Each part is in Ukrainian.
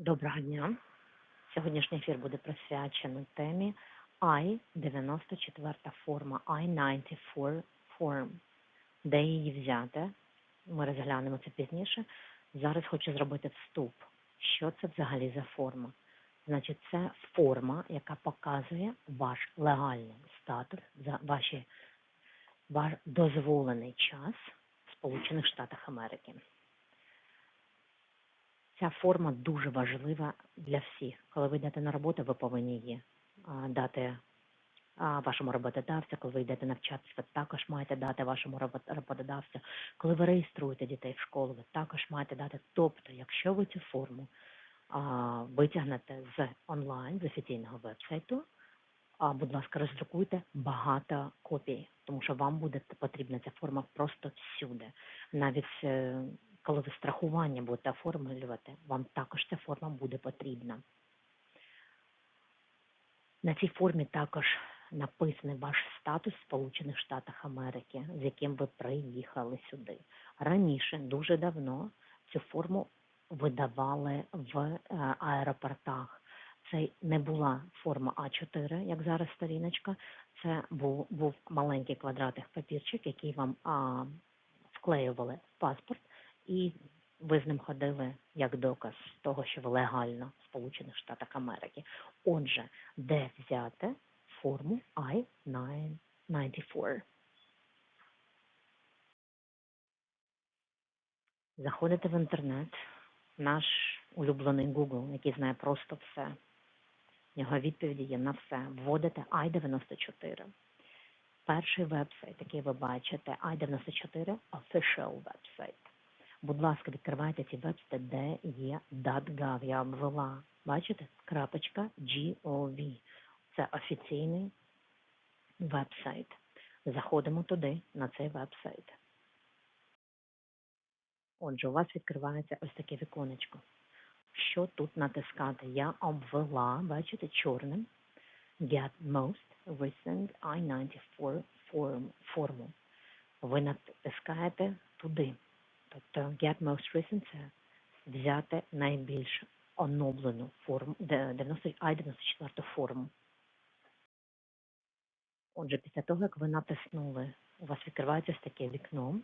Доброго дня. Сьогоднішній ефір буде присвячений темі I-94 форма, I-94 form. Де її взяти? Ми розглянемо це пізніше. Зараз хочу зробити вступ. Що це взагалі за форма? Значить, це форма, яка показує ваш легальний статус за ваші ваш дозволений час в Сполучених Штатах Америки. Ця форма дуже важлива для всіх. Коли ви йдете на роботу, ви повинні її дати вашому роботодавцю. Коли ви йдете навчатися, ви також маєте дати вашому роботодавцю. Коли ви реєструєте дітей в школу, ви також маєте дати. Тобто, якщо ви цю форму витягнете з онлайн, з офіційного вебсайту, а, будь ласка, роздрукуйте багато копій, тому що вам буде потрібна ця форма просто всюди. Навіть е, коли ви страхування будете оформлювати, вам також ця форма буде потрібна. На цій формі також написаний ваш статус в Сполучених Штатах Америки, з яким ви приїхали сюди. Раніше, дуже давно, цю форму видавали в е, аеропортах. Це не була форма А4, як зараз сторіночка. Це був, був маленький квадратик папірчик, який вам а, вклеювали в паспорт, і ви з ним ходили як доказ того, що ви легально в Сполучених Штатах Америки. Отже, де взяти форму I-94? Заходите в інтернет, наш улюблений Google, який знає просто все. В нього відповіді є на все. Вводите I-94. Перший веб-сайт, який ви бачите, I-94 Official website. Будь ласка, відкривайте ці веб-сайти, де є .gov. Я обвела. Бачите? Крапочка .gov. Це офіційний веб-сайт. Заходимо туди, на цей веб-сайт. Отже, у вас відкривається ось таке віконечко. Що тут натискати? Я обвела, бачите, чорним Get Most Recent I-94 form, форму. Ви натискаєте туди. Тобто Get Recent – це взяти найбільш оновлену форму, 90 I-94 форму. Отже, після того, як ви натиснули, у вас відкривається таке вікно.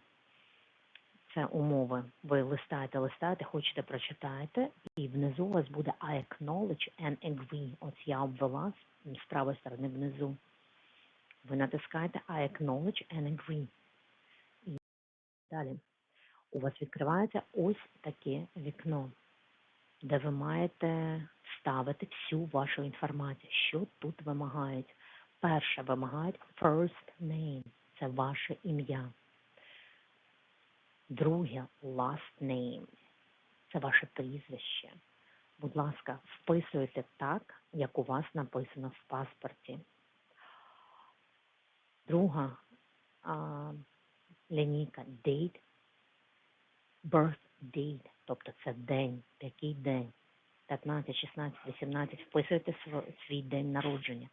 Це умови. Ви листаєте, листаєте, хочете прочитаєте, і внизу у вас буде I acknowledge and agree. Ось я обвела з правої сторони внизу. Ви натискаєте I acknowledge and agree. І далі. У вас відкривається ось таке вікно, де ви маєте вставити всю вашу інформацію, що тут вимагають. Перше вимагають first name – це ваше ім'я. Друге last name – це ваше прізвище. Будь ласка, вписуйте так, як у вас написано в паспорті. Друга а, лінійка date, birth тобто це день, який день. 15, 16, 18, вписуєте свій день народження.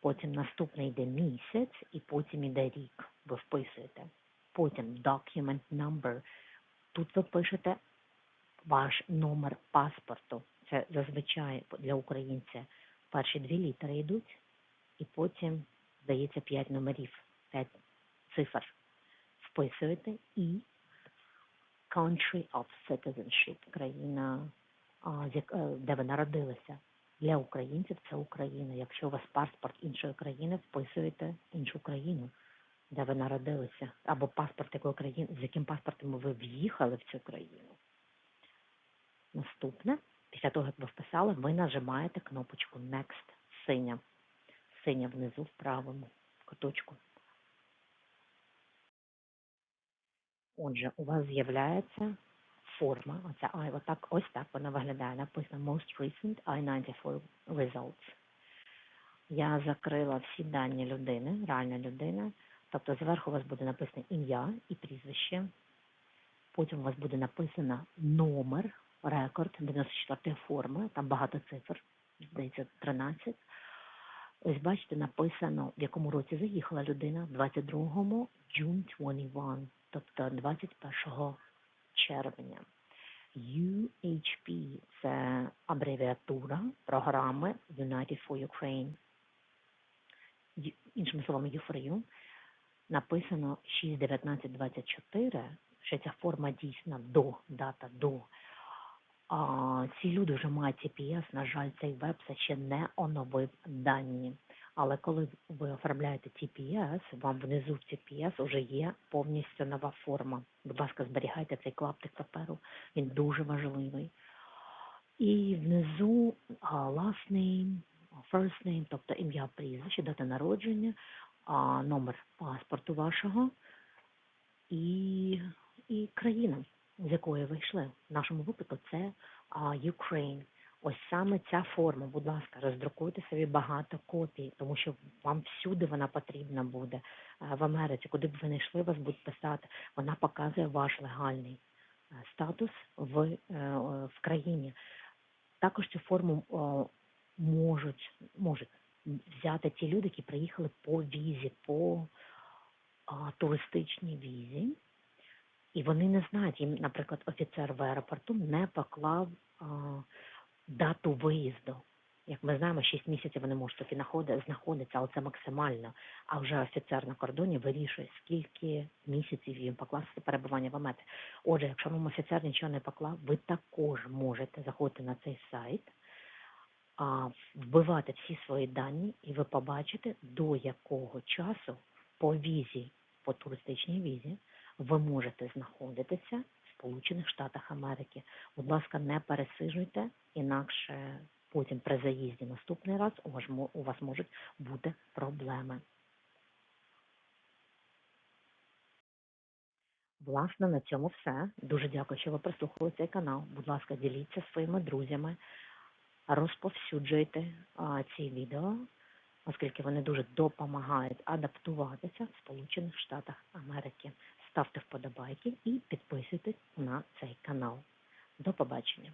Потім наступний йде місяць, і потім йде рік. Ви вписуєте. Потім document number. Тут ви пишете ваш номер паспорту. Це зазвичай для українця перші дві літери йдуть, і потім здається п'ять номерів, п'ять цифр. Вписуєте і country of citizenship, країна, е, де ви народилися. Для українців це Україна. Якщо у вас паспорт іншої країни, вписуєте іншу країну, де ви народилися, або паспорт якої країни, з яким паспортом ви в'їхали в цю країну. Наступне, після того, як ви вписали, ви нажимаєте кнопочку Next, синя, синя внизу в правому куточку. Отже, у вас з'являється форма, оця I, отак, ось так вона виглядає. Написано Most Recent I-94 Results. Я закрила всі дані людини, реальна людина. Тобто зверху у вас буде написано ім'я і прізвище. Потім у вас буде написано номер, рекорд 94 форми, там багато цифр, здається, 13. Ось бачите, написано, в якому році заїхала людина, в 22-му June 21, тобто 21 червня. UHP – це абревіатура програми United for Ukraine. Іншими словами, U4U. Написано 6.19.24, що ця форма дійсна до, дата до. А, ці люди вже мають CPS, на жаль, цей веб-сайт ще не оновив дані. Але коли ви оформляєте TPS, вам внизу в TPS вже є повністю нова форма. Будь ласка, зберігайте цей клаптик паперу, він дуже важливий. І внизу last name, first name, тобто ім'я, прізвище, дата народження, номер паспорту вашого і, і країна, з якої ви йшли. В нашому випадку це Ukraine. Ось саме ця форма, будь ласка, роздрукуйте собі багато копій, тому що вам всюди вона потрібна буде. Е, В Америці, куди б ви не йшли, вас будуть писати. Вона показує ваш легальний е, статус в, е, в країні. Також цю форму можуть, можуть взяти ті люди, які приїхали по візі, по туристичній візі. І вони не знають, їм, наприклад, офіцер в аеропорту не поклав дату виїзду. Як ми знаємо, 6 місяців вони можуть знаходи- знаходитися, але це максимально. А вже офіцер на кордоні вирішує, скільки місяців їм покласти перебування в Америці. Отже, якщо вам офіцер нічого не поклав, ви також можете заходити на цей сайт, вбивати всі свої дані, і ви побачите, до якого часу по візі, по туристичній візі, ви можете знаходитися Сполучених Штатах Америки. Будь ласка, не пересиджуйте, інакше потім при заїзді наступний раз у вас, можуть бути проблеми. Власне, на цьому все. Дуже дякую, що ви прислухали цей канал. Будь ласка, діліться своїми друзями, розповсюджуйте ці відео, оскільки вони дуже допомагають адаптуватися в Сполучених Штатах Америки. Ставте вподобайки і підписуйтесь на цей канал. До побачення.